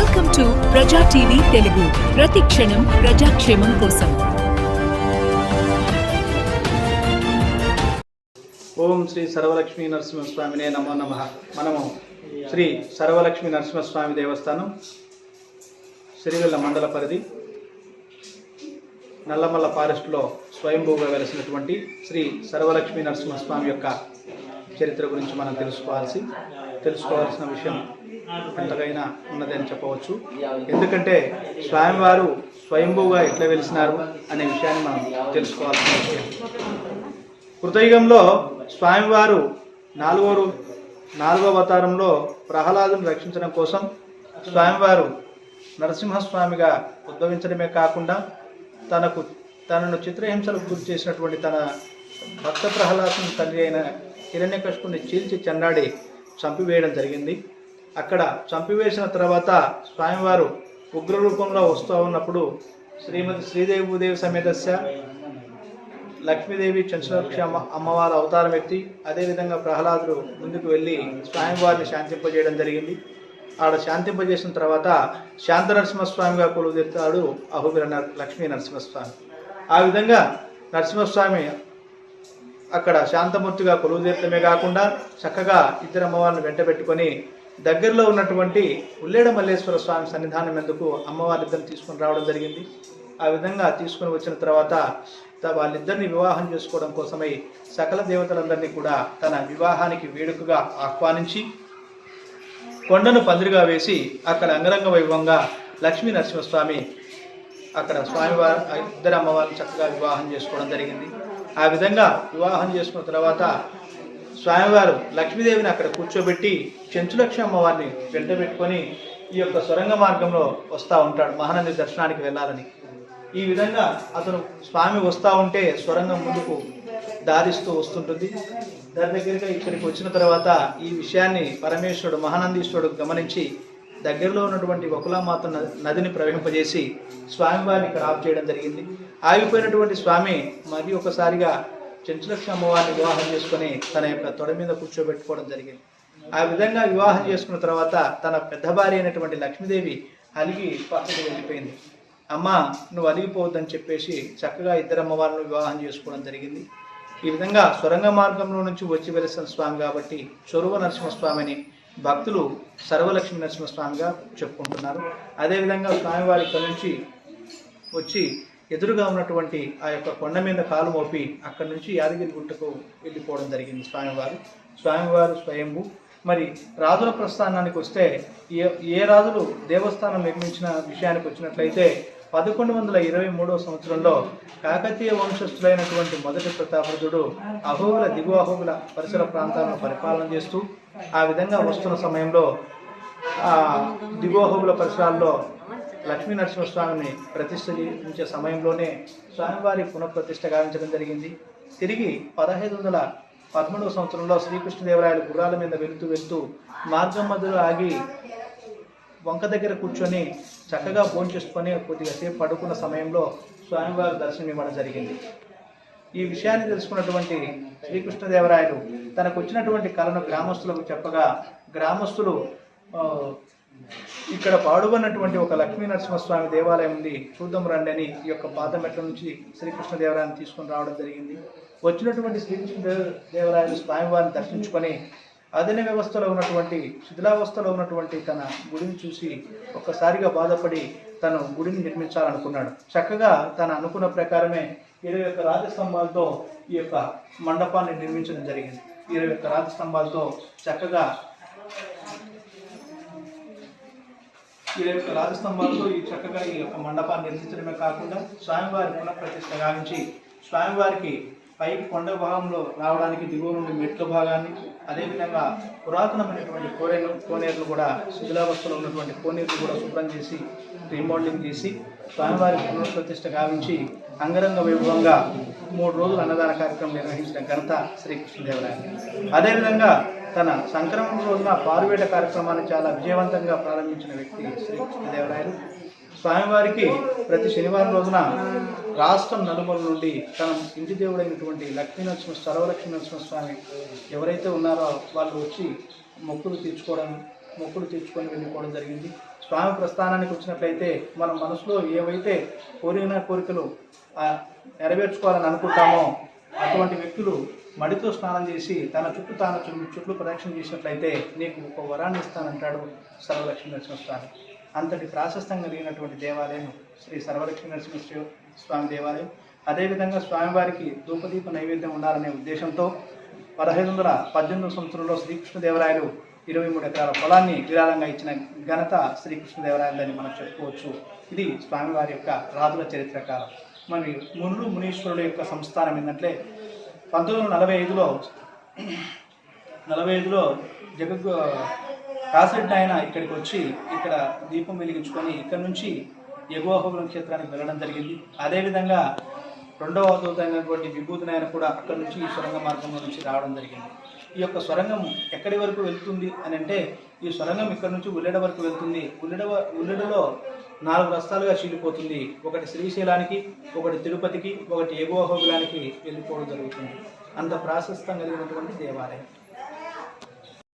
Welcome to Praja TV Telugu. ప్రతి క్షణం ప్రజాక్షేమం కోసం. ఓం శ్రీ సర్వలక్ష్మీ నరసింహస్వామినే నమో నమ. మనము శ్రీ సర్వలక్ష్మీ నరసింహస్వామి దేవస్థానం సిరివెల్ల మండల పరిధి నల్లమల్ల ఫారెస్ట్లో స్వయంభూగా వెలసినటువంటి శ్రీ సర్వలక్ష్మీ నరసింహస్వామి యొక్క చరిత్ర గురించి మనం తెలుసుకోవాల్సి తెలుసుకోవాల్సిన విషయం ఎంతకైనా ఉన్నదని చెప్పవచ్చు. ఎందుకంటే స్వామివారు స్వయంభూగా ఎట్లా వెలిసినారు అనే విషయాన్ని మనం తెలుసుకోవాల్సిన విషయం. కృతయుగంలో స్వామివారు నాలుగో నాలుగో అవతారంలో ప్రహ్లాదును రక్షించడం కోసం స్వామివారు నరసింహస్వామిగా ఉద్భవించడమే కాకుండా తనకు తనను చిత్రహింసలకు గురి చేసినటువంటి తన భక్త ప్రహ్లాదుని తండ్రి అయిన హిరణ్యకృష్ణుని చీల్చి చెన్నాడి చంపివేయడం జరిగింది. అక్కడ చంపివేసిన తర్వాత స్వామివారు ఉగ్ర రూపంలో వస్తూ ఉన్నప్పుడు శ్రీమతి శ్రీదేవి భూదేవి సమేతస్య లక్ష్మీదేవి చంచలక్ష అమ్మవారి అవతారం ఎత్తి అదేవిధంగా ప్రహ్లాదుడు ముందుకు వెళ్ళి స్వామివారిని శాంతింపజేయడం జరిగింది. ఆడ శాంతింపజేసిన తర్వాత శాంత నరసింహస్వామిగా కొలువుదీరుతాడు అహుబిర లక్ష్మీ నరసింహస్వామి. ఆ విధంగా నరసింహస్వామి అక్కడ శాంతమూర్తిగా కొలువుదీరటమే కాకుండా చక్కగా ఇద్దరు అమ్మవారిని వెంట పెట్టుకొని దగ్గరలో ఉన్నటువంటి ఉల్లేడ మల్లేశ్వర స్వామి సన్నిధానం ఎందుకు అమ్మవారిద్దరిని తీసుకొని రావడం జరిగింది. ఆ విధంగా తీసుకొని వచ్చిన తర్వాత త- వాళ్ళిద్దరిని వివాహం చేసుకోవడం కోసమై సకల దేవతలందరినీ కూడా తన వివాహానికి వేడుకగా ఆహ్వానించి కొండను పందిరిగా వేసి అక్కడ అంగరంగ వైభవంగా లక్ష్మీ నరసింహస్వామి అక్కడ స్వామివారు ఇద్దరు అమ్మవారిని చక్కగా వివాహం చేసుకోవడం జరిగింది. ఆ విధంగా వివాహం చేసుకున్న తర్వాత స్వామివారు లక్ష్మీదేవిని అక్కడ కూర్చోబెట్టి చెంచులక్ష్మి అమ్మవారిని వెంట పెట్టుకొని ఈ యొక్క సొరంగ మార్గంలో వస్తూ ఉంటాడు మహానంది దర్శనానికి వెళ్ళాలని. ఈ విధంగా అతను స్వామి వస్తూ ఉంటే సొరంగం ముందుకు దారిస్తూ వస్తుంటుంది. దాని దగ్గరగా ఇక్కడికి వచ్చిన తర్వాత ఈ విషయాన్ని పరమేశ్వరుడు మహానందీశ్వరుడు గమనించి దగ్గరలో ఉన్నటువంటి వకులామాత నదిని ప్రవహింపజేసి స్వామివారిని ఇక్కడ ఆఫ్ చేయడం జరిగింది. ఆగిపోయినటువంటి స్వామి మరి ఒకసారిగా చెంచులక్ష్మి అమ్మవారిని వివాహం చేసుకొని తన యొక్క తొడ మీద కూర్చోబెట్టుకోవడం జరిగింది. ఆ విధంగా వివాహం చేసుకున్న తర్వాత తన పెద్ద భార్య అయినటువంటి లక్ష్మీదేవి అలిగి పక్కకు వెళ్ళిపోయింది. అమ్మ నువ్వు అలిగిపోవద్దని చెప్పేసి చక్కగా ఇద్దరు అమ్మవారిని వివాహం చేసుకోవడం జరిగింది. ఈ విధంగా సొరంగ మార్గంలో నుంచి వచ్చి వెలిసిన స్వామి కాబట్టి చొరువ నరసింహస్వామిని భక్తులు సర్వలక్ష్మీ నరసింహస్వామిగా చెప్పుకుంటున్నారు. అదేవిధంగా స్వామివారి ఇక్కడ నుంచి వచ్చి ఎదురుగా ఉన్నటువంటి ఆ యొక్క కొండ మీద కాలు మోపి అక్కడి నుంచి యాదగిరి గుట్టకు వెళ్ళిపోవడం జరిగింది స్వామివారు. స్వామివారు స్వయంభు. మరి రాజుల ప్రస్థానానికి వస్తే ఏ ఏ రాజులు దేవస్థానం నిర్మించిన విషయానికి వచ్చినట్లయితే పదకొండు వందల ఇరవై మూడవ సంవత్సరంలో కాకతీయ వంశస్థులైనటువంటి మొదటి ప్రతాపరుడు అహోబుల దిగువ అహోబుల పరిసర ప్రాంతాలను పరిపాలన చేస్తూ ఆ విధంగా వస్తున్న సమయంలో ఆ అహోబుల పరిసరాల్లో లక్ష్మీ నరసింహస్వామిని ప్రతిష్ఠించే సమయంలోనే స్వామివారి పునఃప్రతిష్ఠ గావించడం జరిగింది. తిరిగి పదహైదు వందల పదమూడవ సంవత్సరంలో శ్రీకృష్ణదేవరాయలు గుర్రాల మీద వెళుతూ వెళ్తూ మార్గం మధ్యలో ఆగి వంక దగ్గర కూర్చొని చక్కగా భోంచేసుకొని కొద్దిగా సేపు పడుకున్న సమయంలో స్వామివారి దర్శనం ఇవ్వడం జరిగింది. ఈ విషయాన్ని తెలుసుకున్నటువంటి శ్రీకృష్ణదేవరాయలు తనకు వచ్చినటువంటి కళను గ్రామస్తులకు చెప్పగా గ్రామస్తులు ఇక్కడ పాడుబడినటువంటి ఒక లక్ష్మీ నరసింహస్వామి దేవాలయం ఉంది. చూద్దాం రండి అని ఈ యొక్క పాదమెట్ల నుంచి శ్రీకృష్ణదేవరాయని తీసుకొని రావడం జరిగింది. వచ్చినటువంటి శ్రీకృష్ణ దేవరాయలు స్వామివారిని దర్శించుకొని అదన వ్యవస్థలో ఉన్నటువంటి శిథిలావస్థలో ఉన్నటువంటి తన గుడిని చూసి ఒక్కసారిగా బాధపడి తను గుడిని నిర్మించాలనుకున్నాడు. చక్కగా తను అనుకున్న ప్రకారమే ఇరవై యొక్క రాజస్తంభాలతో ఈ యొక్క మండపాన్ని నిర్మించడం జరిగింది. ఇరవై యొక్క రాజస్తంభాలతో చక్కగా ఈ యొక్క రాజస్తంభాలతో ఈ చక్కగా ఈ యొక్క మండపాన్ని నిర్మించడమే కాకుండా స్వామివారి పునఃప్రతిష్ట గావించి స్వామివారికి పై కొండ భాగంలో రావడానికి దిగువ నుండి మెట్ల భాగాన్ని అదేవిధంగా పురాతనమైనటువంటి కోనేరు కోనేరులు కూడా శిథిలావస్థలో ఉన్నటువంటి కోనేరులు కూడా శుభ్రం చేసి రీమోడలింగ్ చేసి స్వామివారి పునఃప్రతిష్ట గావించి అంగరంగ వైభవంగా మూడు రోజులు అన్నదాన కార్యక్రమం నిర్వహించిన ఘనత శ్రీకృష్ణదేవరాయ. అదేవిధంగా తన సంక్రమణ రోజున పారువేట కార్యక్రమాన్ని చాలా విజయవంతంగా ప్రారంభించిన వ్యక్తి శ్రీకృష్ణదేవరాయలు. స్వామివారికి ప్రతి శనివారం రోజున రాష్ట్రం నలుమల నుండి తన ఇంటి దేవుడైనటువంటి లక్ష్మీ నరసింహ సర్వలక్ష్మీ నరసింహస్వామి ఎవరైతే ఉన్నారో వాళ్ళు వచ్చి మొక్కులు తీర్చుకోవడం మొక్కులు తీర్చుకొని వెళ్ళిపోవడం జరిగింది. స్వామి ప్రస్థానానికి వచ్చినట్లయితే మన మనసులో ఏవైతే కోరిన కోరికలు నెరవేర్చుకోవాలని అనుకుంటామో అటువంటి వ్యక్తులు మడితో స్నానం చేసి తన చుట్టూ తాను చు- చుట్టూ ప్రదక్షిణ చేసినట్లయితే నీకు ఒక వరాన్ని ఇస్తానంటాడు సర్వలక్ష్మీ నరసింహస్వామి అంతటి ప్రాశస్తం కలిగినటువంటి దేవాలయం శ్రీ సర్వలక్ష్మీ నరసింహ స్వామి దేవాలయం. అదేవిధంగా స్వామివారికి ధూపదీప నైవేద్యం ఉండాలనే ఉద్దేశంతో పదహైదు వందల పద్దెనిమిది సంవత్సరంలో శ్రీకృష్ణదేవరాయలు ఇరవై మూడు ఎకరాల పొలాన్ని విరాళంగా ఇచ్చిన ఘనత శ్రీకృష్ణదేవరాయలని మనం చెప్పుకోవచ్చు. ఇది స్వామివారి యొక్క రాజుల చరిత్రకాలం మరి మునులు మునీశ్వరుల యొక్క సంస్థానం ఏంటంటే పంతొమ్మిది వందల నలభై ఐదులో నలభై ఐదులో జగ కాసిరెడ్డి ఆయన ఇక్కడికి వచ్చి ఇక్కడ దీపం వెలిగించుకొని ఇక్కడ నుంచి ఎగువహోబులం క్షేత్రానికి వెళ్ళడం జరిగింది. అదేవిధంగా రెండవ అవతూతమైనటువంటి విభూతిని ఆయన కూడా అక్కడి నుంచి ఈ సొరంగ మార్గం నుంచి రావడం జరిగింది. ఈ యొక్క సొరంగం ఎక్కడి వరకు వెళ్తుంది అని అంటే ఈ సొరంగం ఇక్కడ నుంచి ఉల్లెడ వరకు వెళ్తుంది. ఉల్లెడ ఉల్లెడలో నాలుగు రస్తాలుగా చీలిపోతుంది. ఒకటి శ్రీశైలానికి ఒకటి తిరుపతికి ఒకటి ఎగువ హోగులానికి వెళ్ళిపోవడం జరుగుతుంది. అంత ప్రాశస్తం కలిగినటువంటి దేవాలయం.